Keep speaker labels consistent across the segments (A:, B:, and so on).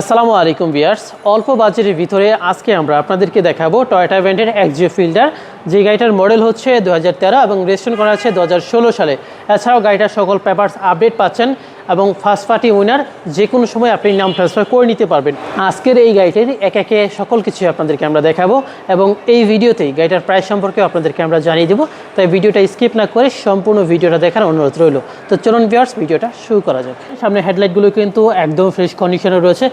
A: আসসালামু আলাইকুম বিয়ার্স অল্প বাজেটের ভিতরে আজকে আমরা আপনাদেরকে দেখাবো টয়টা ব্র্যান্ডের জিও ফিল্ডার যে গাড়িটার মডেল হচ্ছে দু হাজার তেরো এবং রেজিস্ট্রেশন করা আছে দু হাজার ষোলো সালে। এছাড়াও গাড়িটার সকল পেপারস আপডেট পাচ্ছেন। এবং ফার্স্ট পার্টি উইনার যে কোনো সময় আপনি নাম ট্রান্সফার করে নিতে পারবেন। আজকের এই গাড়িটির এক একে সকল কিছু আপনাদেরকে আমরা দেখাবো এবং এই ভিডিওতেই গাড়িটার প্রাইস সম্পর্কে আপনাদেরকে আমরা জানিয়ে দেবো। তাই ভিডিওটা স্কিপ না করে সম্পূর্ণ ভিডিওটা দেখার অনুরোধ রইল। তো চলুন ভিউয়ার্স ভিডিওটা শুরু করা যাক। সামনে হেডলাইটগুলো কিন্তু একদম ফ্রেশ কন্ডিশনে রয়েছে।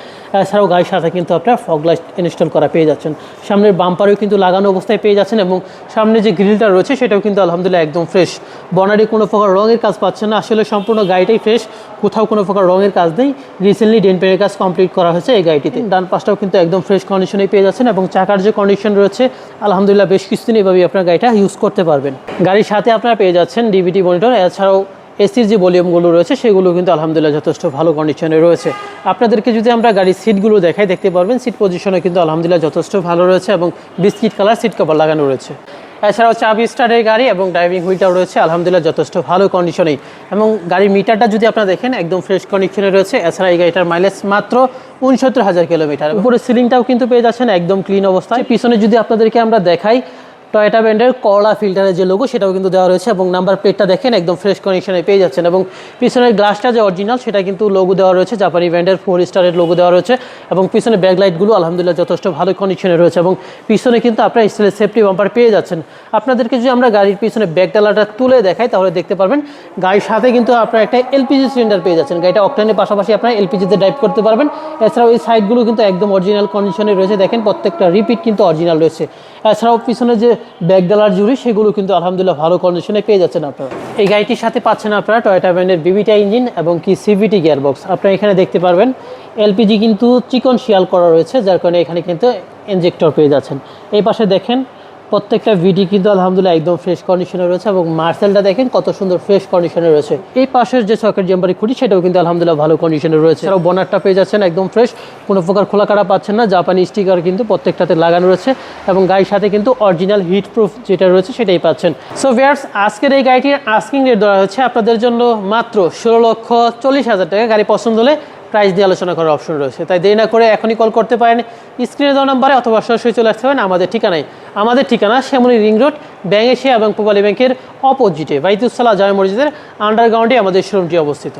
A: এছাড়াও গাড়ির সাথে কিন্তু আপনার ফগ লাইট ইনস্টল করা পেয়ে যাচ্ছেন। সামনের বাম্পারও কিন্তু লাগানো অবস্থায় পেয়ে যাচ্ছেন এবং সামনে যে গ্রিলটা রয়েছে সেটাও কিন্তু আলহামদুলিল্লাহ একদম ফ্রেশ বনারি কোনো প্রকার রঙের কাজ পাচ্ছেন না। আসলে সম্পূর্ণ গাড়িটাই ফ্রেশ কোথাও কোনো প্রকার রঙের কাজ নেই। রিসেন্টলি ডেন পেনের কাজ কমপ্লিট করা হয়েছে এই গাড়িটিতে। ডান পাশটাও কিন্তু একদম ফ্রেশ কন্ডিশনে পেয়ে যাচ্ছেন এবং চাকার যে কন্ডিশন রয়েছে আলহামদুলিল্লাহ বেশ কিছুদিন এভাবেই আপনার গাড়িটা ইউজ করতে পারবেন। গাড়ির সাথে আপনারা পেয়ে যাচ্ছেন ডিভিডি মনিটর এছাড়াও এসির যে ভলিউমগুলো রয়েছে সেগুলো কিন্তু আলহামদুলিল্লাহ যথেষ্ট ভালো কন্ডিশনে রয়েছে। আপনাদেরকে যদি আমরা গাড়ির সিটগুলো দেখাই দেখতে পারবেন সিট পজিশনে কিন্তু আলহামদুলিল্লাহ যথেষ্ট ভালো রয়েছে এবং বিস্কিট কালার সিট কভার লাগানো রয়েছে। এছাড়াও চাবি স্টারের গাড়ি এবং ড্রাইভিং হুইলটাও রয়েছে। আলহামদুলিল্লাহ, যথেষ্ট ভালো কন্ডিশনেই এবং গাড়ির মিটারটা যদি আপনারা দেখেন, একদম ফ্রেশ কন্ডিশনে রয়েছে। এছাড়া এই গাড়িটার মাইলেজ মাত্র উনসত্তর হাজার কিলোমিটার উপরে সিলিংটাও কিন্তু পেয়ে যাচ্ছেন একদম ক্লিন অবস্থায়। পিছনে যদি আপনাদেরকে আমরা দেখাই টয়টা ব্র্যান্ডের করলা ফিল্টারের যে লোগো সেটাও কিন্তু দেওয়া রয়েছে এবং নাম্বার প্লেটটা দেখেন, একদম ফ্রেশ কন্ডিশনে পেয়ে যাচ্ছেন এবং পিছনের গ্লাসটা যে অরিজিনাল সেটা কিন্তু লোগো দেওয়া রয়েছে জাপানি ব্র্যান্ডের ফোর স্টারের লোগো দেওয়া রয়েছে এবং পিছনে ব্যাকলাইটগুলো আলহামদুলিল্লাহ যথেষ্ট ভালো কন্ডিশনে রয়েছে এবং পিছনে কিন্তু আপনার স্টিলের সেফটি বাম্পার পেয়ে যাচ্ছেন। আপনাদেরকে যদি আমরা গাড়ির পিছনে ব্যাক ডালাটা তুলে দেখাই, তাহলে দেখতে পারবেন গাড়ির সাথে কিন্তু আপনার একটা এলপিজি সিলিন্ডার পেয়ে যাচ্ছেন। গাড়িটা অকটেনের পাশাপাশি আপনার এলপিজিতে ড্রাইভ করতে পারবেন। এছাড়াও এই সাইডগুলো কিন্তু একদম অরিজিনাল কন্ডিশনে রয়েছে। দেখেন প্রত্যেকটা রিপিট কিন্তু অরিজিনাল রয়েছে। এছাড়াও পিছনে যে ব্যাক ডালার জুড়ি, সেগুলো কিন্তু আলহামদুলিল্লাহ ভালো কন্ডিশনে পেয়ে যাচ্ছেন আপনারা। এই গাড়িটির সাথে পাচ্ছেন আপনারা টয়টা ব্র্যান্ডের বিবিটা ইঞ্জিন এবং কি সিভিটি গিয়ারবক্স আপনারা এখানে দেখতে পারবেন এলপিজি কিন্তু চিকন শিয়াল করা রয়েছে, যার কারণে এখানে কিন্তু ইঞ্জেক্টর পেয়ে যাচ্ছেন। এই পাশে দেখেন প্রত্যেকটা ভিডি কিন্তু আলহামদুলিল্লাহ একদম ফ্রেশ কন্ডিশনে রয়েছে এবং মার্সেলটা দেখেন কত সুন্দর ফ্রেশ কন্ডিশনে রয়েছে। এই পাশের যে সকেট জাম্পারি খুঁটি, সেটাও কিন্তু আলহামদুলিল্লাহ ভালো কন্ডিশনে রয়েছে। এছাড়াও বনারটা পেয়ে যাচ্ছেন একদম ফ্রেশ কোনো প্রকার খোলা কাটা পাচ্ছেন না, জাপানি স্টিকার কিন্তু প্রত্যেকটাতে লাগানো রয়েছে এবং গাড়ির সাথে কিন্তু অরিজিনাল হিট প্রুফ যেটা রয়েছে সেটাই পাচ্ছেন। সো ভিয়ার্স আজকের এই গাড়িটির আস্কিং রেট দেওয়া হচ্ছে আপনাদের জন্য মাত্র ষোলো লক্ষ চল্লিশ হাজার টাকা। গাড়ি পছন্দ হলে প্রাইস দিয়ে আলোচনা করার অপশন রয়েছে। তাই দেরি না করে এখনই কল করতে পারেন। স্ক্রিনে দেওয়া নাম্বারে অথবা সরাসরি চলে আসতে পারেন আমাদের ঠিকানায়। আমাদের ঠিকানা Shyamoli ring road Bank Asia এবং পূবালী ব্যাংকের অপোজিটে বাইতুসালা জামে মসজিদের আন্ডারগ্রাউন্ডে আমাদের শোরুমটি অবস্থিত।